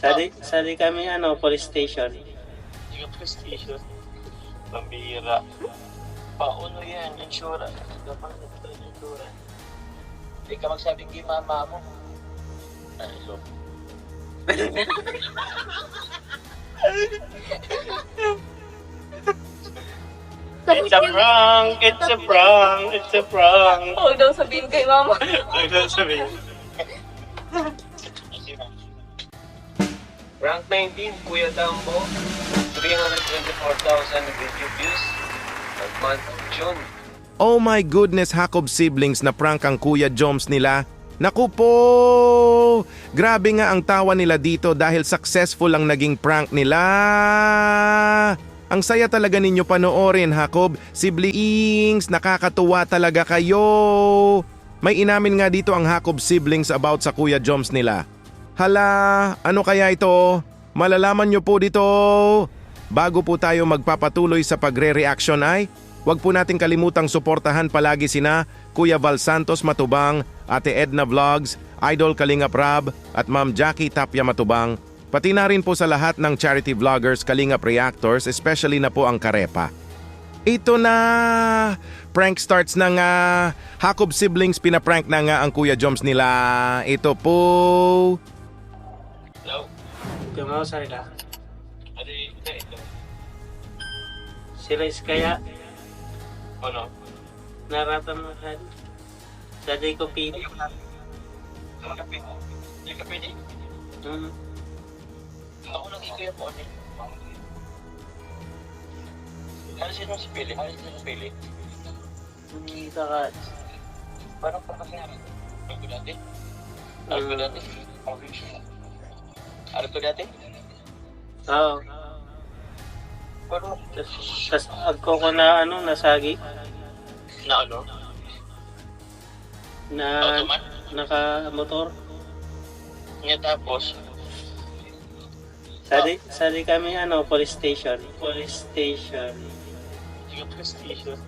Sali, sali kami ano, police station. Hindi ka prestation. Pambira. Pauno yan, insurance. Dapat ito yung insurance. Hindi ka magsabing kay mama mo. Ay, so. It's a prank! It's a prank! It's a prank! Huwag daw sabihin kay mama. Ay, sabihin. Rank 19, Kuya Dambo. 324,000 video views. Ang month of June. Oh my goodness, Hakob siblings na prank ang Kuya Joms nila. Naku po! Grabe nga ang tawa nila dito dahil successful ang naging prank nila. Ang saya talaga ninyo panoorin, Hakob. Siblings, nakakatuwa talaga kayo. May inamin nga dito ang Hakob siblings about sa Kuya Joms nila. Hala, ano kaya ito? Malalaman nyo po dito. Bago po tayo magpapatuloy sa pagre-reaction ay, huwag po nating kalimutang suportahan palagi sina Kuya Val Santos Matubang, Ate Edna Vlogs, Idol Kalingap Rab at Ma'am Jackie Tapia Matubang, pati na rin po sa lahat ng charity vloggers Kalingap Reactors, especially na po ang Karepa. Ito na! Prank starts na nga. Hakob siblings pinaprank na nga ang Kuya Joms nila. Ito po. Hello? Gumawa sa nila. Ano yung ito? Sila is kaya Ano? naratamahan. Sa di ko pili. Ang kape. Yung kape di. Hmm. Ako nang ikuya po. Ano? Sino si Pili? Ano sino si Pili? Hindi ka. Parang pagkasingaran. Ano ko dati? Ano ko dati? Ano ko dati? Oo. Pero, Tapos agko ko na ano, nasagi. na ano? Na Automat? naka-motor. Nga tapos, Sali, sali kami ano, police station. Police station. yung prestation.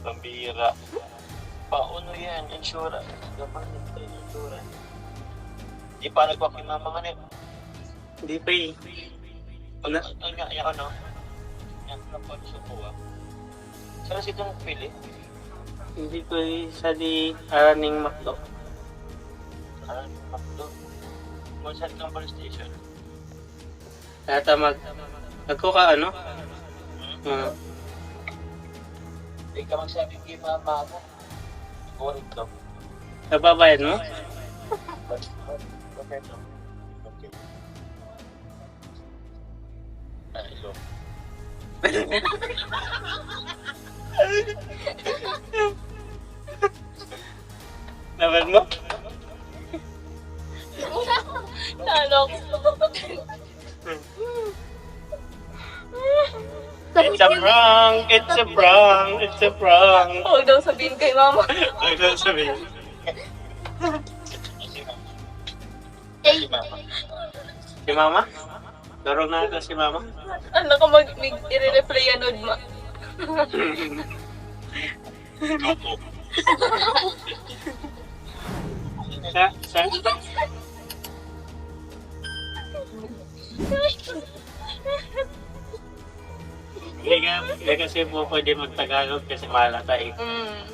Pambira. Pauno yan, insurance. Dapat yung insurance. Di pa nagpakimama nga nito. Hindi pa eh. Ano, ano nga, yung ano? Yan, kapag sukuha. Saan si itong pili? Hindi ko eh. Sali araning makdo. Ah, makdo. Kung saan police station? Kaya mag... Agko ka ano? Uh, Di ka magsabi kay mama mo. Boring ka. nababayad mo? Okay. Okay. Ay, so. Nabayad mo? Nalok. It's a prank! It's a prank! It's a prank! Huwag daw sabihin kay mama. Ay, ko sabihin. Si mama. Si mama? Laro na ito si mama? Ano ka mag i-reply anod ma. Sa, sa, hindi ka, hindi kasi po pwede magtagalog kasi malata eh. Mm.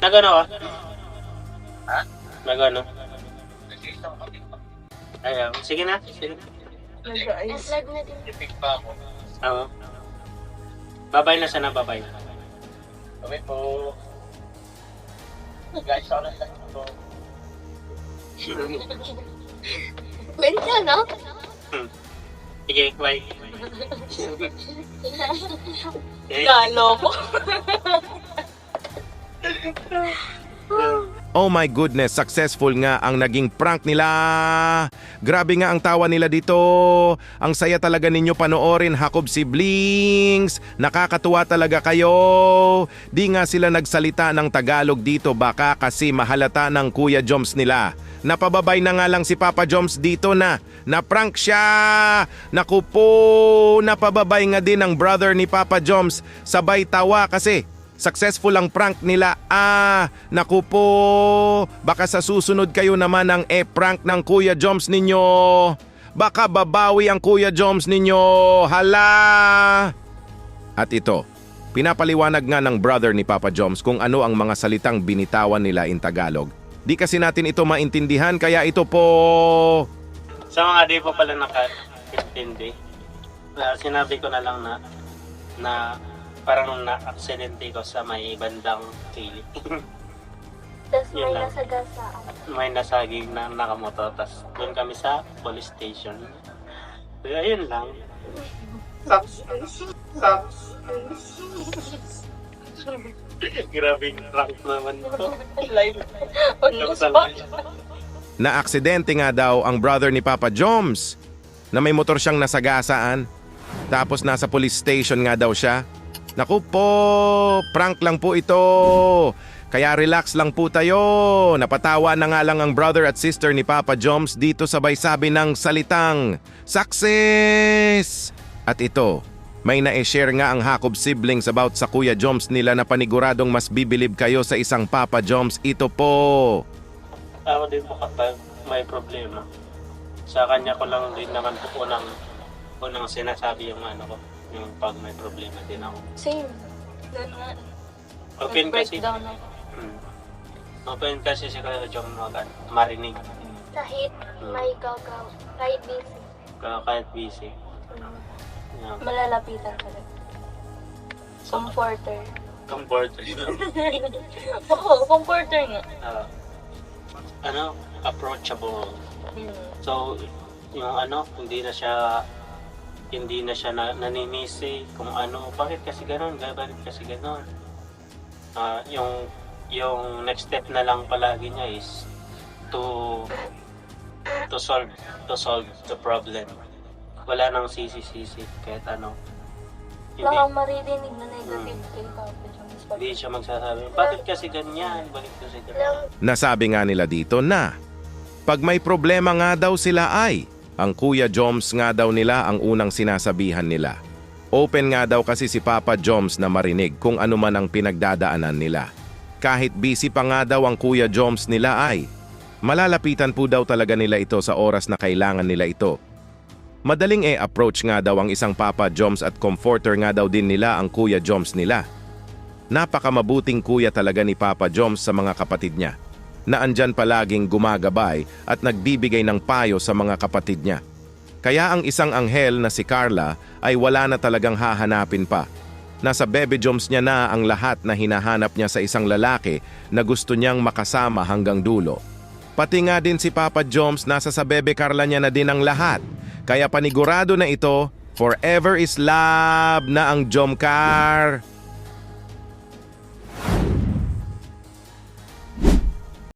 Nagano ah? Ha? Nagano? Ayaw. Sige na. Sige na. Nag-ayos. Ipig pa ako. Oo. Babay na sana, babay. Kami po. Guys, ako na lang ito. Kwenta, no? Sige, bye. Galo ko. Oh my goodness, successful nga ang naging prank nila. Grabe nga ang tawa nila dito. Ang saya talaga ninyo panoorin, Hakob siblings. Nakakatuwa talaga kayo. Di nga sila nagsalita ng Tagalog dito baka kasi mahalata ng Kuya Joms nila. Napababay na nga lang si Papa Joms dito na. Na-prank siya. Naku po, napababay nga din ang brother ni Papa Joms. Sabay tawa kasi Successful ang prank nila. Ah, naku po. Baka sa susunod kayo naman ang e-prank ng Kuya Joms ninyo. Baka babawi ang Kuya Joms ninyo. Hala! At ito, pinapaliwanag nga ng brother ni Papa Joms kung ano ang mga salitang binitawan nila in Tagalog. Di kasi natin ito maintindihan kaya ito po... Sa mga di po pala naka-intindi, uh, sinabi ko na lang na na parang na-aksidente ko sa may bandang kilid. Tapos may Yun lang. nasagasaan. may nasaging na nakamoto. Tapos doon kami sa police station. Kaya yun lang. Saps. Saps. Grabe prank naman ito. Live. On the spot. Naaksidente nga daw ang brother ni Papa Joms na may motor siyang nasagasaan. Tapos nasa police station nga daw siya. Naku po, prank lang po ito. Kaya relax lang po tayo. Napatawa na nga lang ang brother at sister ni Papa Joms dito sabay sabi ng salitang Success! At ito, may na-share nga ang Hakob siblings about sa Kuya Joms nila na paniguradong mas bibilib kayo sa isang Papa Joms. Ito po. Ako din po kapag may problema. Sa kanya ko lang din naman po unang, unang sinasabi yung ano ko. Yung pag may problema din ako. Same. Doon nga. Open kasi. Breakdown ako. Hmm. Open kasi si Kuya Jom mag marinig. Kahit may gagaw. Kahit busy. Kaya kahit busy. Mm. Yeah. Malalapitan ka rin. Comforter. Comfort. Oo, comforter nga. Ah, ano, approachable. Mm. So, yung ano, hindi na siya hindi na siya na, naninisi kung ano, bakit kasi ganun, bakit kasi ganun. Ah, yung yung next step na lang palagi niya is to to solve to solve the problem. Wala nang sisi-sisi kahit ano. Wala Hindi, kang maririnig na negative kay Papa Jones. hindi siya magsasabi, bakit kasi ganyan, bakit kasi ganyan. Nasabi nga nila dito na pag may problema nga daw sila ay ang Kuya Joms nga daw nila ang unang sinasabihan nila. Open nga daw kasi si Papa Joms na marinig kung ano man ang pinagdadaanan nila. Kahit busy pa nga daw ang Kuya Joms nila ay malalapitan po daw talaga nila ito sa oras na kailangan nila ito. Madaling e-approach nga daw ang isang Papa Joms at comforter nga daw din nila ang Kuya Joms nila. Napakamabuting kuya talaga ni Papa Joms sa mga kapatid niya, na andyan palaging gumagabay at nagbibigay ng payo sa mga kapatid niya. Kaya ang isang anghel na si Carla ay wala na talagang hahanapin pa. Nasa baby Joms niya na ang lahat na hinahanap niya sa isang lalaki na gusto niyang makasama hanggang dulo. Pati nga din si Papa Joms nasa sa bebe Carla niya na din ang lahat. Kaya panigurado na ito, forever is love na ang Jomcar.